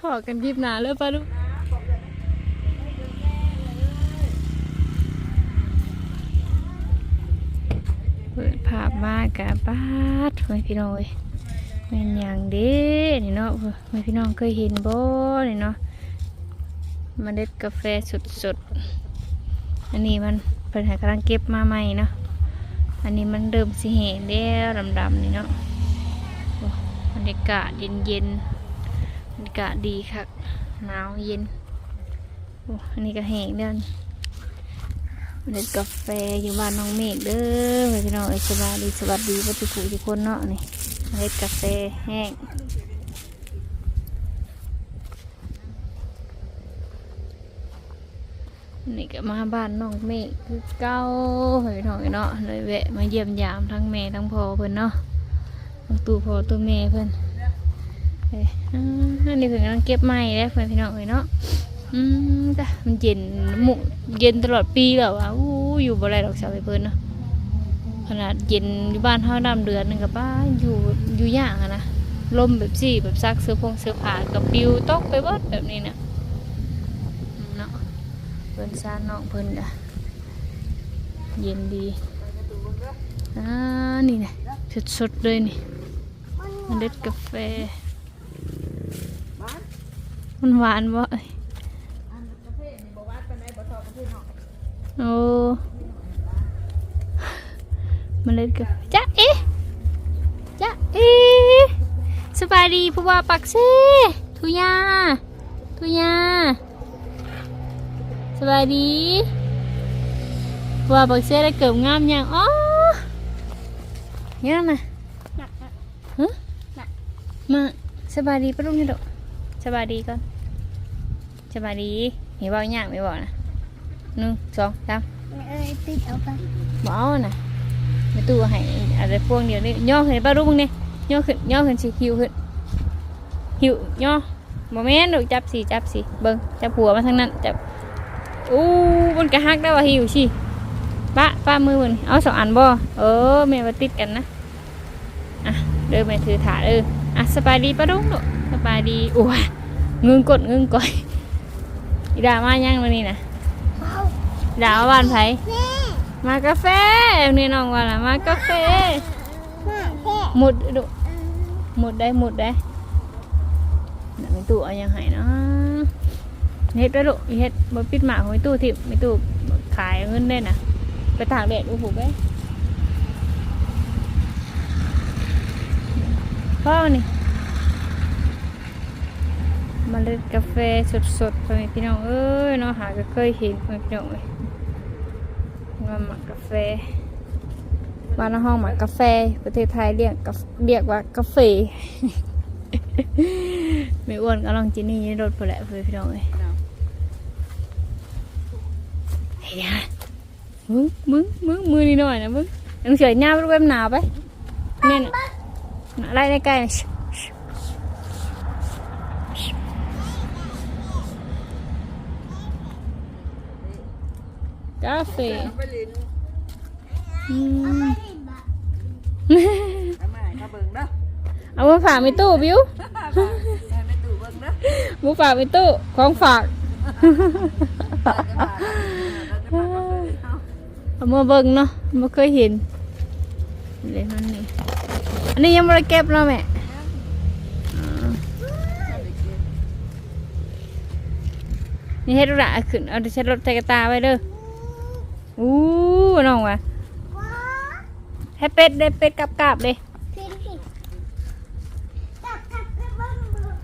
ขอกันยิบหนาเลยปะลูกเปิดภาพมากกะป้าดเฮ้ยพี่น้องเอ้ยแม่นอย่างเด้นี่เนาะเฮ้ยพี่น้องเคยเห็นบ่นี่เนาะมเมล็ดกาแฟสดๆ อันนี้มันเพิ่นห้กำลังเก็บมาใหม่เนาะ อันนี้มันเริ่มสิแห้งแล้วดำๆนี่เนาะบรรยากาศเย็นๆ กาศดีค่ะหนาวเย็นโอ้อันนี้ก็แห้งแล้วนี่เล็ดกาแฟอยู่บ้านน้องเมฆเด้อพี่น้องเอ้ยสบายดีสวัสดีวัตถุผู้ทุกคนเนาะนี่เล็ดกาแฟแห้งนี่ก็มาบ้านน้องเมฆคือเก้าเฮ้ยน้องเนาะเลยแวะมาเยี่ยมยามทั้งแม่ทั้งพ่อเพิ่อนเนาะทั้งตู้พ่อตู้แม่เพิ่อน เลยอันนี้เพิ่นกำลังเก็บไม้แล้วเพิ่อนพี่น้องเอ้ยเนาะอืมจ้ะมันเย็นหมุเย็นตลอดปีแล้วอะอู้อยู่บ่ไรดอกสาวไปเพิ่นเนาะขนาดเย็นอยู่บ้านเฮาดำเดือนหนึงกับป้าอยู่อยู่ยากอะนะลมแบบสี่แบบซักเสื้อผงเสื้อผ้ากับปิวตกไปเบิดแบบนี้นะเนาะเพิ่นซานน้องเพิ่นจ้ะเย็นดีอ่านี่นะสดๆเลยนี่มันเด็ดกาแฟ มันหวานบ่เอ้ยโอ้มันเล็ดกาแฟจ้าเอ๊ะจ้าเอ๊ะสบายดีผู้ว่าปักเซ่ทุยาทุยาสบายดีว่าบักเซ่ได้เกิบงามอย่างอ๋อเนี่ยนะฮะมาสบายดีปะลุงนี่ดอกสบายดีก่อน สบายดีมีเบาอย่างไม่บอกนะหนึ่งสองสามเอ้ยติดเอาไปบเอานะไม่ตู้ให้อะไรพวกเดียวนี่ย่อขึ้นปะลุงมึงเนี่ยย่อขึ้นย่อขึ้นสิหิวขึ้นหิวย่อโมเมนต์ลูกจับสิจับสิเบิ้งจับหัวมาทางนั้นจับอู้บนกระหักได้ว่าหิวชิป้าป้ามือมันเอาสองอันบ่เออแม่มาติดกันนะอะเดินไปถือถาดเอออะสบายดีป้าดุ้งลูกสบายดีอ้วเงึงกดเงึงก่อย อีดามายังวันนี้นะเอาดามาบ้านไผแม่มากาแฟนี่น้องว่าล่ะมากาแฟแม่แม่หมดดุหมดได้หมดได้น่ะมีตู้เอายังไงเนาะเฮ็ดไปลูกอีเฮ็ดบ่ปิดหมากของมีตู้ทิพย์มีตู้ขายเงินได้น่ะไปตากแดดอู้หูไปพ่อนี่ เมาเล็ดกาแฟสดๆพ่อแม่พี่น้องเอ้ยเนาะหาก็เคยเห็นพ่อแม่พี่น้องเอ้ยว่าหมักกาแฟบ้านเราห้องหมักกาแฟ ประเทศไทยเรียกกาเรียกว่ากาแฟไม่อ้วนก็ลองจินี่ในรถพอแหละพ่อแม่พี่น้องเอ้ยเฮ้ยนะมึงมึงมึงมือนี่หน่อยนะมึงมึงเฉยหน้าไปแบบหนาวไปเนี่ยนะอะไรในใกล้ กาแฟอืมทำไมมาเบิ่งเด้อเอามาฝากในตู้บิวให้ไปตู่เบิ่งเด้อมาฝากในตู้ของฝากเอามาเบิ่งเนาะไม่เคยเห็นเลยนั่นนี่อันนี้ยังไม่ได้เก็บเนาะแม่อ่านี่เฮ็ดระขึ้นเอาใช้รถไทกระตาไว้เด้อ อู้น้องว่ะว้าให้เป็ดได้เป็ดกับกาบเลยพินพินจับจับไปบ้างเบิ่ง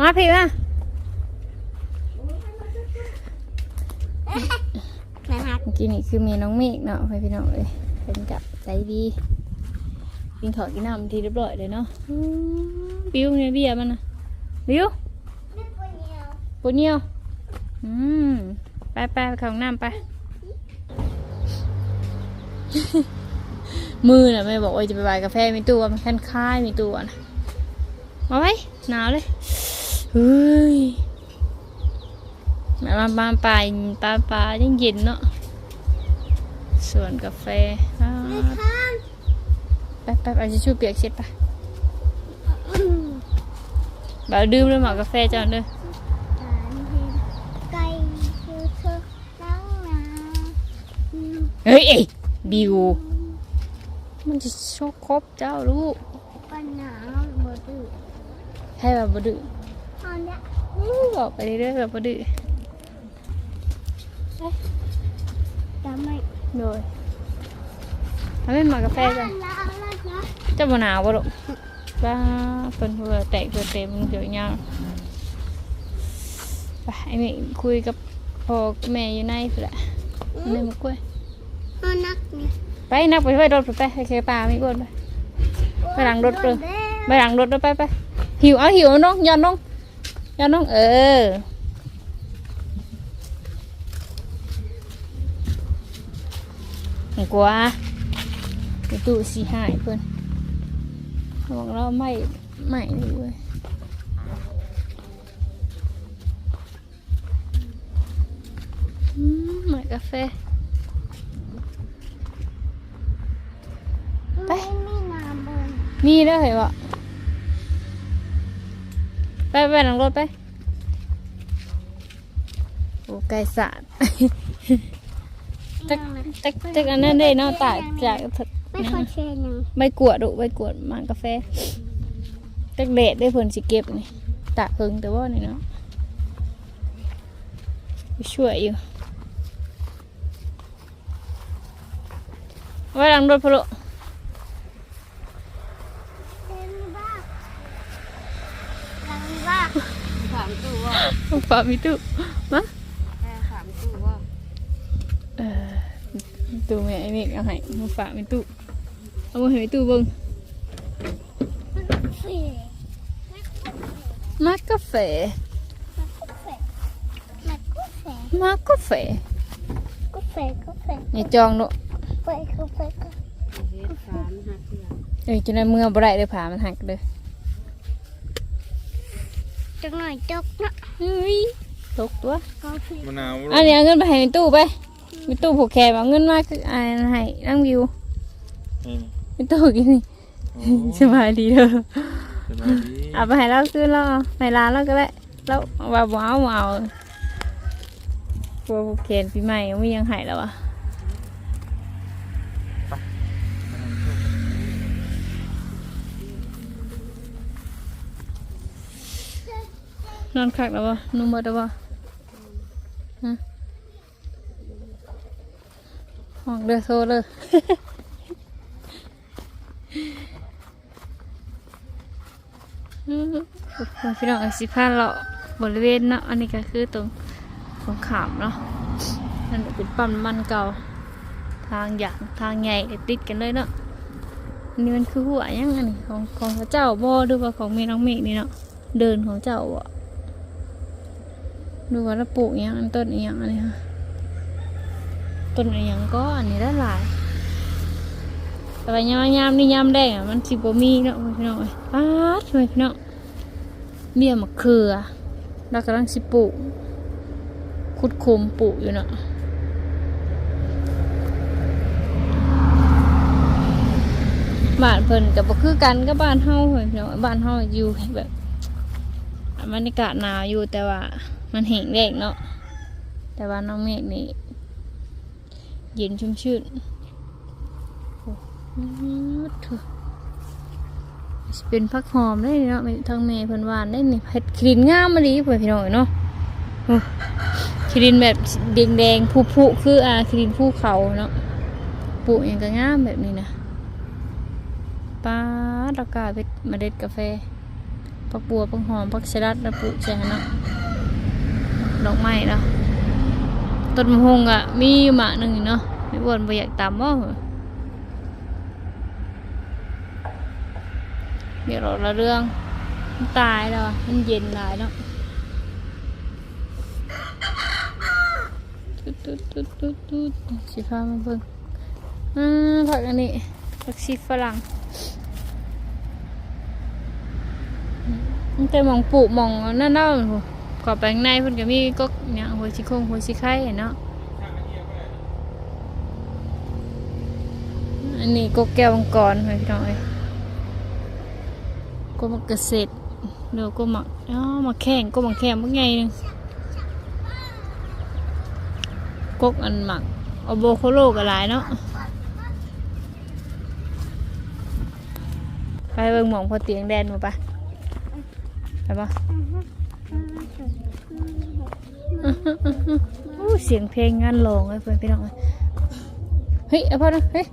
มาพี่มานะครับเมื่อกี้นี่คือเมียน้องเมฆเนาะพี่น้องเอ้ย เป็นกับใจดีกินข้าวกินน้ำทีเรียบร้อยเลยเนาะอืมบิวเนี่ยเบียร์มันนะบิวไม่ปวดเหี่ยวปวดเนียวอืมไปไปไปเข้าห้องน้ำไป มือน่ะแม่บอกว่าจะไปบายกาแฟมีตัวมันคันคายมีตัวนะมาไว้หนาวเลยเฮ้ยมามามาปลายปลาปลายังเย็นเนาะ สวนกาแฟอ่าไม่ข้างไปไปไปจะช่วยเปียกเช็ดไปบ่าวดื่มเลยหมากาแฟเจ้าเด้อฐานเห็นไก่คือเธอนั่งนาเฮ้ยเอ้ยบิว มันจะโชคครบเจ้าลูกปัญหาบ่ดื้อให้แบบบ่ดื้อตอนเนี้ยอู้บอกไปเรื่อยๆแบบบ่ดื้อจะไม่ โดยทำเป็นหมากาแฟจ้ะแล้วแล้วนะเจ้าบ่หนาวบ่ลูกป้าเป็นเพื่อแตกเพื่อเต็มเดี๋ยวยาวไปไอ้แม่คุยกับพ่อกับแม่อยู่ในพุ่นแหละในมะกล้วยนอนนักเนี่ยไปนักไปไปรถไปไปไปเคป่ามีคนไปไปหลังรถเลยไปหลังรถแล้วไปไปหิวเอาหิวน้องย้อนน้องย้อนน้องเออ หัวเดี๋ยวตู้สีหายเพื่อนบอกเราไม่ไม่เลยเว้ยหมายกาแฟไปไม่มีน้ำเลยมีเด้เหรอไปไปหลังรถไป โอ้ไก่สาด จักจักจักอันนั้นได้เนาะตากจากถึกไม่ค่อยเชื่อยังใบกวดดุใบกวดหมางกาแฟจักเดดได้ผลสิเก็บนี่ตากเพิงแต่ว่านี่เนาะไปช่วยอยู่ไว้หลังรถพะโลเดินบ้าหลังบ้าถามตู้ว่าฝามีตู้มาแม่ถามตู้ว่า เออตู้แม่ไอ้เมกเอาให้มาฝากมีตู้เอามาให้มีตู้เบิ่ง เฟ่ มากาแฟ กาแฟมากาแฟ มากาแฟ กาแฟกาแฟ นี่จองเนาะ ไปกาแฟกา เฮ็ดถามหักเสียง เอ้ยจนได้เมื่อบ่ได้เลยผามันหักเลย จังหน่อยจกนะ เฮ้ยตกตัว กาแฟ มะนาว อันนี้เอาเงินไปให้ในตู้ไป มีตู้ผูกแขนเอาเงินมาคืออ่านให้นั่งวิวอืมมีตู้กินนี่โอ้สบายดีเด้อสบายดีเอาไปให้เราซื้อแล้วเอาในร้านเราก็ได้แล้วว่าบ่เอาบ่เอากลัวผูกแขนปีใหม่ยังไม่ยังใหายแล้วอะนอนคักแล้วบ่นุ่มหมดแล้วบ่ฮะ ห้องเด้อโทรเด้ออืมพี่น้องไอซิพาเลาะบริเวณเนาะอันนี้ก็คือตรงตรงขามเนาะนั่นเป็นปั๊มน้ำมันเก่า ทางหยางทางใหญ่ติดกันเลยเนาะอันนี้มันคือหัวยังอันนี้ของของพระเจ้าบ่หรือว่าของแม่น้องเมฆนี่เนาะเดินของเจ้าบ่ดูว่าเราปลูกยังอันต้นอหยังอันนี้ค่ะ ต้นอหยังก็อันนี้ได้หลายแต่ว่ายามยามนี่ยามแดงอะมันสิบ่มีเนาะพี่น้องเอ้ยป๊าดเลยพี่น้องเบี้ยมะเขือเรากำลังสิปลูกขุดคุมปลูกอยู่เนาะบ้านเพิ่นกับบ่คือกันกับบ้านเฮาเฮ้ยพี่น้องบ้านเฮาอยู่แบบบรรยากาศหนาวอยู่แต่ว่ามันแห้งแล้งเนาะแต่ว่าน้องเมฆนี่ เย็นชุ่มชื่นอืมเถอะเป็นพักหอมได้เนาะทางเมย์เพิ่นหวานได้นี่เห็ดครีนงามมาลีเพื่อนพี่น้องเนาะครีนแบบแดงแดงๆผุคืออาครีนภูเขาเนาะปลูอย่างก็งามแบบนี้นะป้าดแล้วกาเป็นเมล็ดกาแฟผักบัวผักหอมผักสลัดแล้วปลูกใช่เนาะดอกไม้เนาะ ต้นมะฮงอะมีหมากหนึ่งเนาะไม่บ่นบ่อยากตามบ่เหรอเดี๋ยวเราละเรื่องมันตายแล้วมันเย็นหลายแล้วตุ๊ดตุ๊ดตุ๊ดตุ๊ดตุ๊ดสีฟ้ามาเบิ่งอ่าผักอันนี้ผักชีฝรั่งมันแต่มองปลูกมองนั่นเน่า กว่าไปข้างในเพิ่นก็มีกกเนี่ยหัวสิโคงหัวสิไข่เนาะอันนี้กกแก้วมังกรไว้พี่น้องเอ้ยกกมักเกษตรเดี๋ยวก็มักอ๋อมาแข่งก็มักแข่งเมักไงนึงกกอันหมักอโบโคโลก็หลายเนาะไปเบิ่งหมองพอเตียงแดนมาปะไปปะ อู้เสียงเพลงงานร้องไอ้เพื่อนพี่น้องเฮ้ยเอาพ่อนะเฮ้ย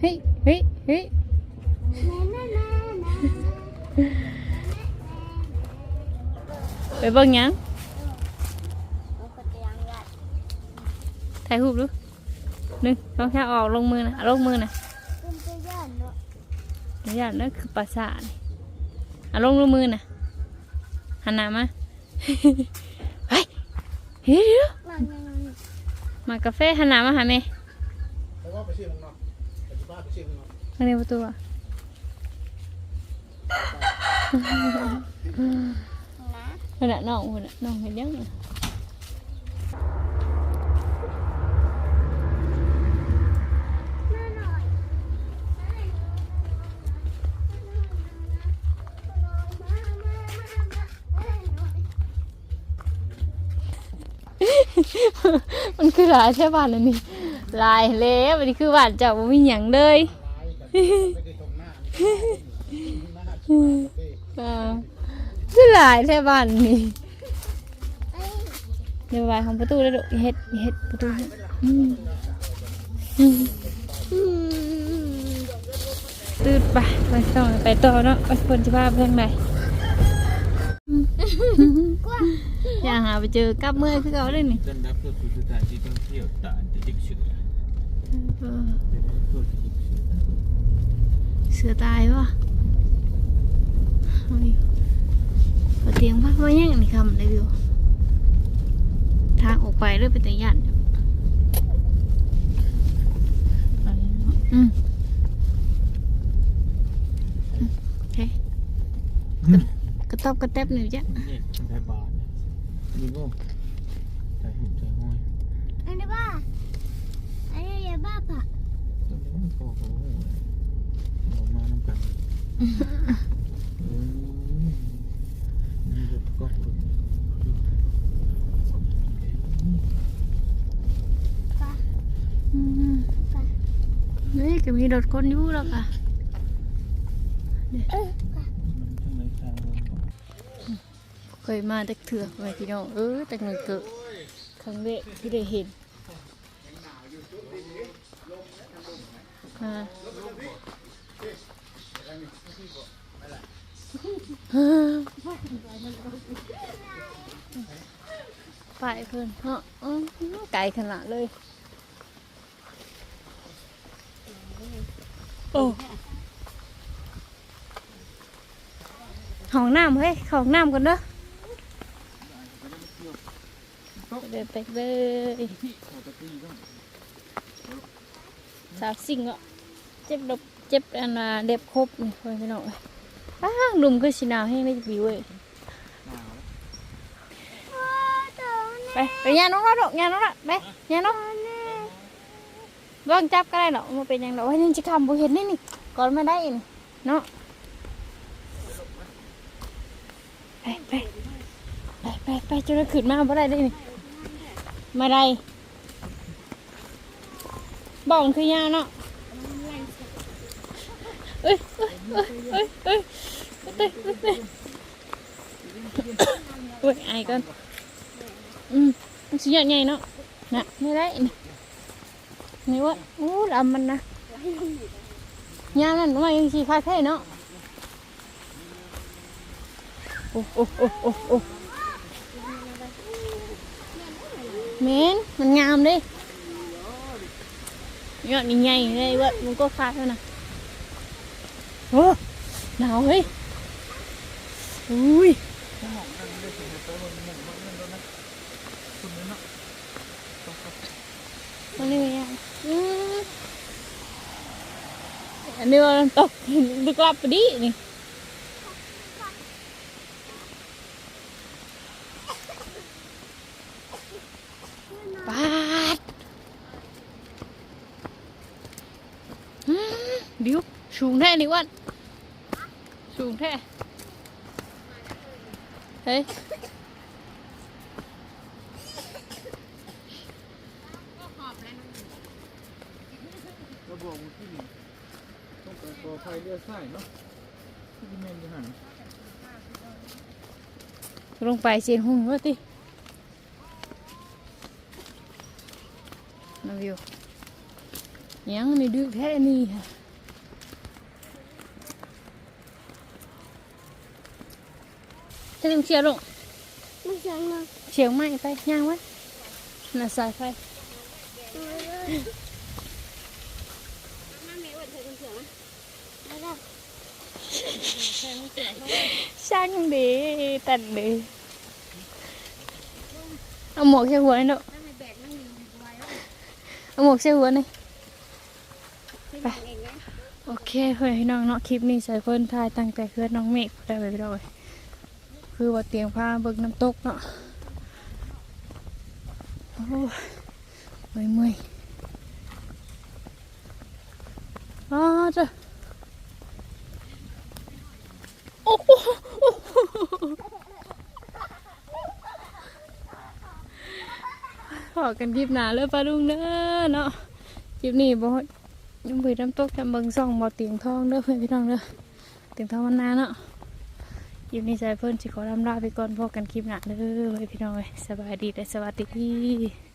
เฮ้ยเฮ้ยเฮ้ยไปเบิ่งยังถ่ายรูปดูหนึ่งลองแค่ออกลงมือนะลงมือนะเดี๋ยวอย่างนั้นคือปราสาทนี่เอาลงลงมือนะหันหน้ามา เฮ้ยมากาแฟหันหน้ามาหาแม่แล้วก็ไปชื่อมึงเนาะไปที่บ้านไปชื่อมึงเนาะข้างในประตูอะขนาดน้องคนน่ะน้องเห็นยังไง มันคือหลายใช่ป่ะนั่นนี่ลายเละมันนี่คือหวานเจ้าบ่มีหยังเลยเออคือหลายใช่ป่ะนี่เดี๋ยวไปของประตูแล้วดูเฮ็ดเฮ็ดประตูอืมตื่นไปไปต่อไปต่อเนาะไปคนจะพาไปทางไหน อย่าหาไปเจอกับเมื่อยคือเขาเลยนี่ต้อนรับเข้าสู่สถานที่ท่องเที่ยวตาดจิกเสือเออเป็นตัวจิกเสือเสือตายวะเอาอยู่เอาเตียงพักไว้ยังนี่คำเลยวิวทางออกไปเลยเป็นแต่ยันอืมอืมโอเคกระตอบกระแตบหนึ่งจ้ะนี่ไทยบาท นี่ก็ไทยหุ่นไทยห้อยอันนี้บ้าอันนี้อย่าบ้าปะตรงนี้ก็โอ้โหออกมาน้ำกันนี่ก็ก็อืมนี่ก็มีรถคนอยู่แล้วค่ะ ทั้งในทาง เคยมาแต่เถื่อไปพี่น้องเออแต่เงินเกิดครั้งแรกที่ได้เห็นอ่าไปเพื่อนเนาะอื้อไกลขนาดเลย โอ้ห้องน้ำเฮ้ยเข้าห้องน้ำก่อนเด้อ เดินไปเลยสาวสิ่งอะเจ็บดบเจ็บอันน่ะเด็บครบนี่คอยไปหน่อยอ้างลุมก็ชิหนาวแห้งได้จะปีเว้ยไปไปยาน้องรอดอกยาน้องรอดไปยาน้องลองจับก็ได้หรอกมันเป็นหยังดอกว่ายังจะคำบุเห็นนี่นี่ก่อนมาได้นี่เนาะไปไปไปไปไปจนเราขึ้นมาบ่ได้ได้นี่ มาได้บอกมันคือยาวเนาะเอ้ยเอ้ยเอ้ยเอ้ยเอ้ยเอ้ยเอ้ยเอ้ยไอ้กันอืมมันสุดยอดใหญ่เนาะน่ะไม่ได้นี่นี่วะอู้ดำมันนะยานั่นว่ายังสีคาแค่เนาะโอ้โอ้โอ้โอ้ Mến, mình ngàm đi. Nhọn đi nhảy đây vậy muốn có phạt thôi nè Ô, nào ấy. Ui. Con đi mẹ Anh ừ. đưa tộc, được lặp đi. này ท้นี่วันสูงแท้เฮ้ยระบอกมันที่นี่ต้องไปตัวไฟเลือดไส้เนาะที่แม่นจะหันลงไปเสียงหุ่งว่าติน้ำวิวยังนี่ดึกแท้นี่ค่ะ จะต้องเชียร์ลงไม่ใช่นะเชียงใหม่ไปย่างไว้น่ะสายไฟมาแม่วันเธอเป็นเสือไหมไม่ได้ช่างดีตัดดีเอาหมวกใส่หัวนี่เนาะถ้าไม่แบกนั่งอยู่ไว้แล้วเอาหมวกใส่หัวนี่ไม่แบกเองไงโอเคเพื่อนพี่น้องเนาะคลิปนี้ใส่เพิ่นถ่ายตั้งแต่เพื่อนน้องเมฆได้ไปพี่น้องเอ้ย คือว่าเตียงผ้าเบิกน้ำตกเนาะโอ้ยเมื่อยเมื่อยอ้าจ้ะโอ้โหขอกันคลิปหนาเลยปลาลุงเด้อเนาะคลิปนี้บ่ยังไปน้ำตกจำเบิงซ่องบ่เตียงทองเด้อเพื่อนพี่น้องเด้อเตียงทองมันนานเนาะ คลิปนี้ใจเพิ่นสิขอลำลาไปก่อนพบกันคลิปหน้าเด้อเพื่อนพี่น้อยสบายดีและสวัสดี